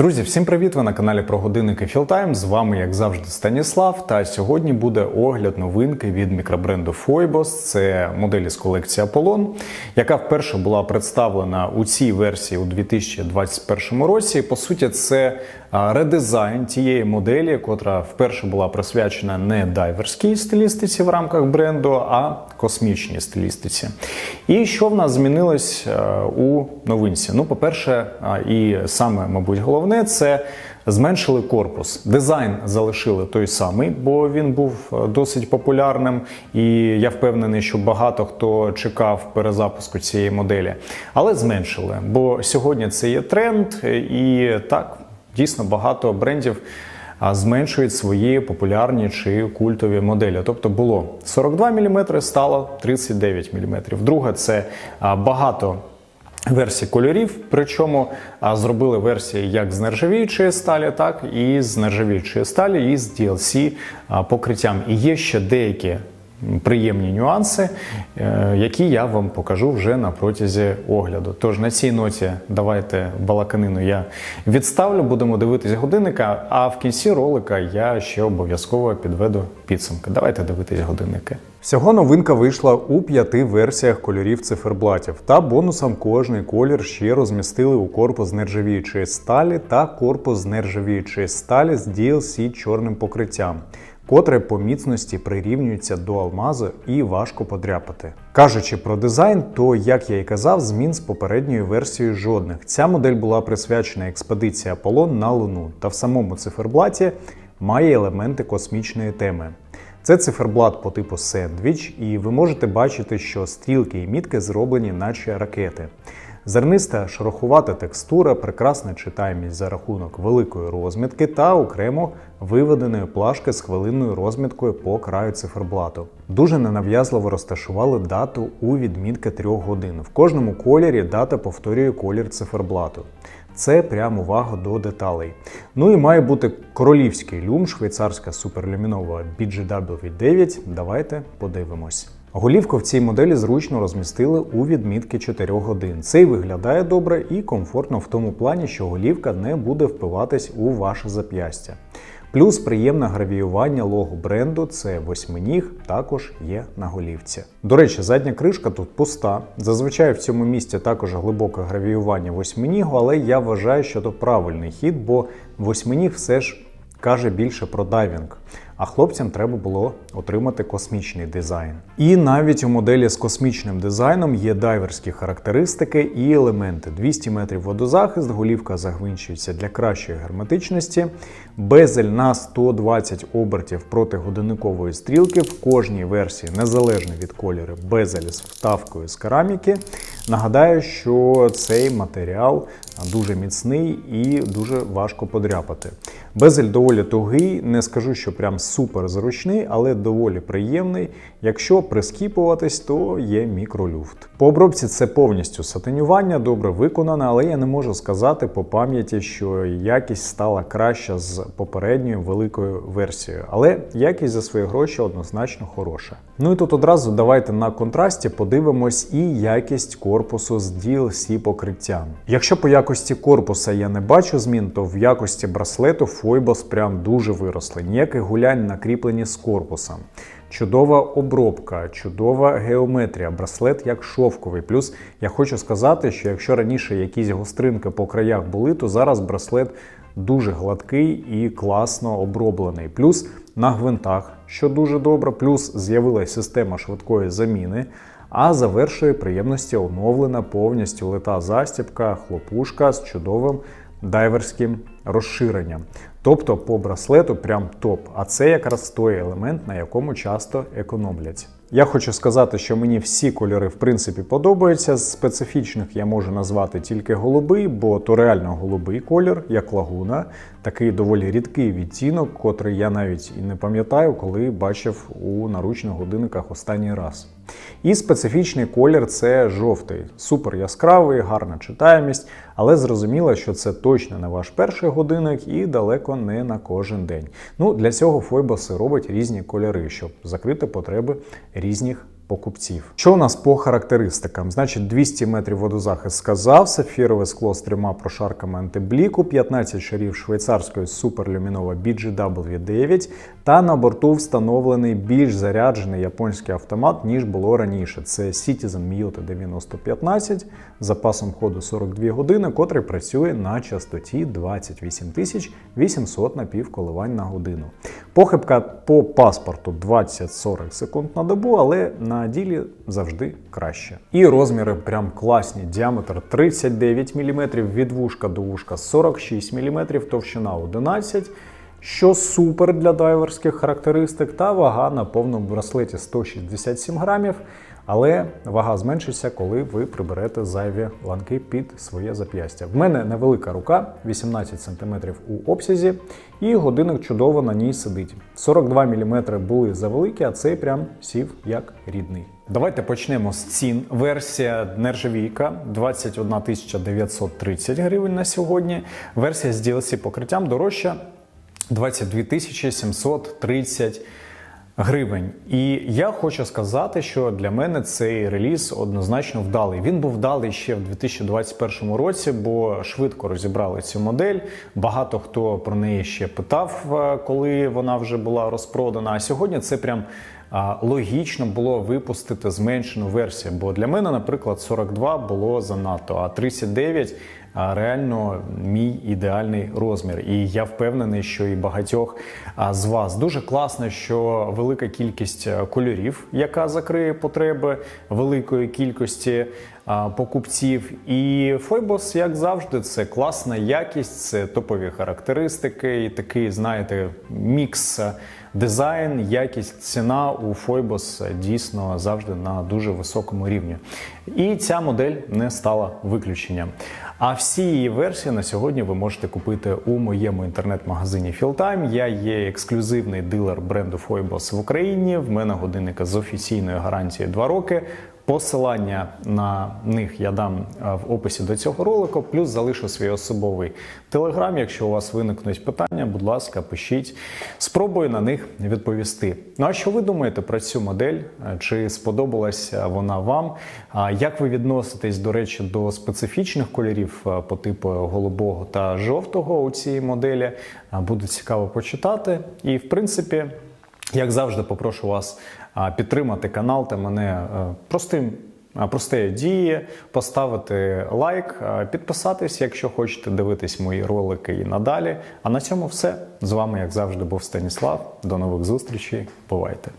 Друзі, всім привіт! Ви на каналі про годинники Філтайм. З вами, як завжди, Станіслав. Та сьогодні буде огляд новинки від мікробренду Phoibos. Це моделі з колекції Apollon, яка вперше була представлена у цій версії у 2021 році. По суті, це редизайн тієї моделі, котра вперше була присвячена не дайверській стилістиці в рамках бренду, а космічній стилістиці. І що в нас змінилось е, у новинці? Ну, по-перше, і саме, мабуть, головне це зменшили корпус. Дизайн залишили той самий, бо він був е, досить популярним, і я впевнений, що багато хто чекав перезапуску цієї моделі, але зменшили. Бо сьогодні це є тренд, і так дійсно багато брендів зменшують свої популярні чи культові моделі. Тобто було 42 мм, стало 39 мм. Друге, це багато. Версій кольорів, причому зробили версії як з нержавіючої сталі, так і з нержавіючої сталі, і з DLC покриттям. І є ще деякі приємні нюанси, е, які я вам покажу вже на протязі огляду. Тож на цій ноті давайте балаканину я відставлю, будемо дивитись годинника. А в кінці ролика я ще обов'язково підведу підсумки. Давайте дивитись годинники. Всього новинка вийшла у п'яти версіях кольорів циферблатів, та бонусом кожний колір ще розмістили у корпус нержавіючої сталі та корпус нержавіючої сталі з DLC чорним покриттям, котре по міцності прирівнюється до алмазу і важко подряпати. Кажучи про дизайн, то як я і казав, змін з попередньою версією жодних. Ця модель була присвячена експедиції Аполлон на Луну, та в самому циферблаті має елементи космічної теми. Це циферблат по типу сендвіч, і ви можете бачити, що стрілки і мітки зроблені, наче ракети. Зерниста шерохувата текстура, прекрасна читаємість за рахунок великої розмітки та окремо виведеної плашки з хвилинною розміткою по краю циферблату. Дуже ненав'язливо розташували дату у відмітки 3 годин. В кожному кольорі дата повторює колір циферблату. Це прям увага до деталей. Ну і має бути королівський люм, швейцарська суперлюмінова BGW9. Давайте подивимось. Голівку в цій моделі зручно розмістили у відмітки 4 годин. Це й виглядає добре і комфортно в тому плані, що голівка не буде впиватись у ваше зап'ястя. Плюс приємне гравіювання лого бренду, це восьминіг, також є на голівці. До речі, задня кришка тут пуста. Зазвичай в цьому місці також глибоке гравіювання восьминігу, але я вважаю, що це правильний хід, бо восьминіг все ж каже більше про дайвінг. А хлопцям треба було отримати космічний дизайн. І навіть у моделі з космічним дизайном є дайверські характеристики і елементи. 200 метрів водозахист, голівка загвинчується для кращої герметичності, безель на 120 обертів проти годинникової стрілки в кожній версії, незалежно від кольору, безель з вставкою з кераміки. Нагадаю, що цей матеріал дуже міцний і дуже важко подряпати. Безель доволі тугий, не скажу, що прям супер зручний, але доволі приємний. Якщо прискіпуватись, то є мікролюфт. По обробці це повністю сатинювання, добре виконане, але я не можу сказати по пам'яті, що якість стала краща з попередньою великою версією. Але якість за свої гроші однозначно хороша. Ну і тут одразу давайте на контрасті подивимось і якість корпусу з DLC покриттям. Якщо по якості корпуса я не бачу змін, то в якості браслету Phoibos прям дуже виросли. Ніяких гулянь на кріпленні з корпусом. Чудова обробка, чудова геометрія, браслет як шовковий. Плюс я хочу сказати, що якщо раніше якісь гостринки по краях були, то зараз браслет дуже гладкий і класно оброблений. Плюс на гвинтах, що дуже добре, плюс з'явилася система швидкої заміни. А завершує приємності оновлена повністю лита застібка, хлопушка з чудовим дайверським розширенням. Тобто по браслету прям топ. А це якраз той елемент, на якому часто економлять. Я хочу сказати, що мені всі кольори в принципі подобаються. З специфічних я можу назвати тільки голубий, бо то реально голубий колір, як лагуна, такий доволі рідкий відтінок, котрий я навіть і не пам'ятаю, коли бачив у наручних годинниках останній раз. І специфічний колір це жовтий, супер яскравий, гарна читаємість, але зрозуміло, що це точно не ваш перший годинник і далеко не на кожен день. Ну, для цього Фойбоси робить різні кольори, щоб закрити потреби різних покупців. Що у нас по характеристикам? Значить, 200 метрів водозахист сказав, сапфірове скло з трьома прошарками антибліку, 15 шарів швейцарської суперлюмінова BGW9 та на борту встановлений більш заряджений японський автомат, ніж було раніше. Це Citizen Miyota 9015 з запасом ходу 42 години, котрий працює на частоті 28 800 напівколивань на годину. Похибка по паспорту 20-40 секунд на добу, але на ділі завжди краще. І розміри прям класні. Діаметр 39 мм, від вушка до вушка 46 мм, товщина 11 що супер для дайверських характеристик, та вага на повному браслеті 167 грамів. Але вага зменшиться, коли ви приберете зайві ланки під своє зап'ястя. В мене невелика рука, 18 см у обсязі, і годинник чудово на ній сидить. 42 мм були завеликі, а цей прям сів як рідний. Давайте почнемо з цін. Версія нержавійка 21 930 гривень на сьогодні. Версія з DLC покриттям дорожча 22 730 гривень. І я хочу сказати, що для мене цей реліз однозначно вдалий. Він був вдалий ще в 2021 році, бо швидко розібрали цю модель. Багато хто про неї ще питав, е, коли вона вже була розпродана. А сьогодні це прям логічно було випустити зменшену версію. Бо для мене, наприклад, 42 було занадто, а 39 а, реально мій ідеальний розмір. І я впевнений, що і багатьох з вас дуже класно, що велика кількість е, кольорів, яка закриє потреби великої кількості покупців. І Фойбос, як завжди, це класна якість, це топові характеристики, і такий, знаєте, мікс. е, Дизайн, якість, ціна у Фойбос дійсно завжди на дуже високому рівні. І ця модель не стала виключенням. А всі її версії на сьогодні ви можете купити у моєму інтернет-магазині Fieldtime. Я є ексклюзивний дилер бренду Фойбос в Україні. В мене годинника з офіційною гарантією 2 роки. Посилання на них я дам е, в описі до цього ролику, плюс залишу свій особовий телеграм. Якщо у вас виникнуть питання, будь ласка, пишіть. Спробую на них відповісти. Ну а що ви думаєте про цю модель? Е, Чи сподобалася вона вам? Як ви відноситесь, до речі, до специфічних кольорів е, по типу голубого та жовтого у цій моделі? Буде цікаво почитати. І в принципі. Як завжди, попрошу вас підтримати канал та мене е, простим. просте діє. поставити лайк, підписатись, якщо хочете дивитись мої ролики і надалі. А на цьому все. З вами, як завжди, був Станіслав. До нових зустрічей. Бувайте!